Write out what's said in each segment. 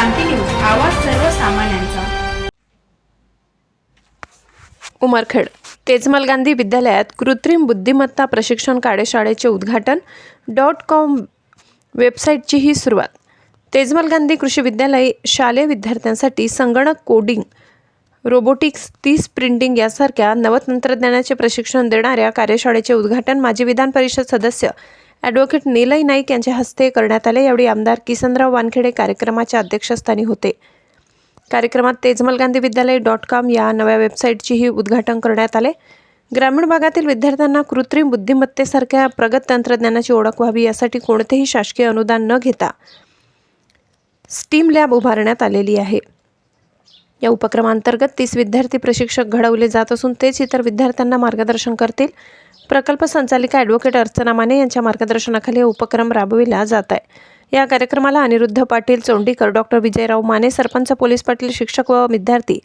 क्रांती news आवाज सर्वसामान्यांचा. उमरखेड तेजमल गांधी विद्यालयात कृत्रिम बुद्धिमत्ता प्रशिक्षण कार्यशाळेचे उद्घाटन डॉट कॉम वेबसाईटची ही सुरुवात. तेजमल गांधी कृषी विद्यालय शालेय विद्यार्थ्यांसाठी संगणक कोडिंग रोबोटिक्स तीस प्रिंटिंग यासारख्या नवतंत्रज्ञानाचे प्रशिक्षण देणाऱ्या कार्यशाळेचे उद्घाटन माजी विधान परिषद सदस्य ॲडव्होकेट निलय नाईक यांच्या हस्ते करण्यात आले. यावेळी आमदार किसनराव वानखेडे कार्यक्रमाच्या अध्यक्षस्थानी होते. कार्यक्रमात तेजमल गांधी विद्यालय डॉट कॉम या नव्या वेबसाईटचीही उद्घाटन करण्यात आले. ग्रामीण भागातील विद्यार्थ्यांना कृत्रिम बुद्धिमत्तेसारख्या प्रगत तंत्रज्ञानाची ओळख व्हावी यासाठी कोणतेही शासकीय अनुदान न घेता स्टीम लॅब उभारण्यात आलेली आहे. या उपक्रमांतर्गत तीस विद्यार्थी प्रशिक्षक घडवले जात असून तेच इतर विद्यार्थ्यांना मार्गदर्शन करतील. प्रकल्प संचालिका ॲडव्होकेट अर्चना माने यांच्या मार्गदर्शनाखाली हा उपक्रम राबविला जात आहे. या कार्यक्रमाला अनिरुद्ध पाटील चोंडीकर डॉक्टर विजयराव माने सरपंच पोलीस पाटील शिक्षक व विद्यार्थी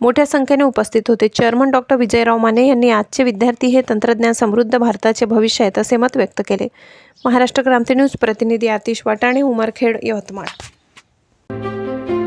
मोठ्या संख्येने उपस्थित होते. चेअरमन डॉक्टर विजयराव माने यांनी आजचे विद्यार्थी हे तंत्रज्ञान समृद्ध भारताचे भविष्य आहेत असे मत व्यक्त केले. महाराष्ट्र क्रांती न्यूज प्रतिनिधी आतिश वाटाणे उमरखेड यवतमाळ.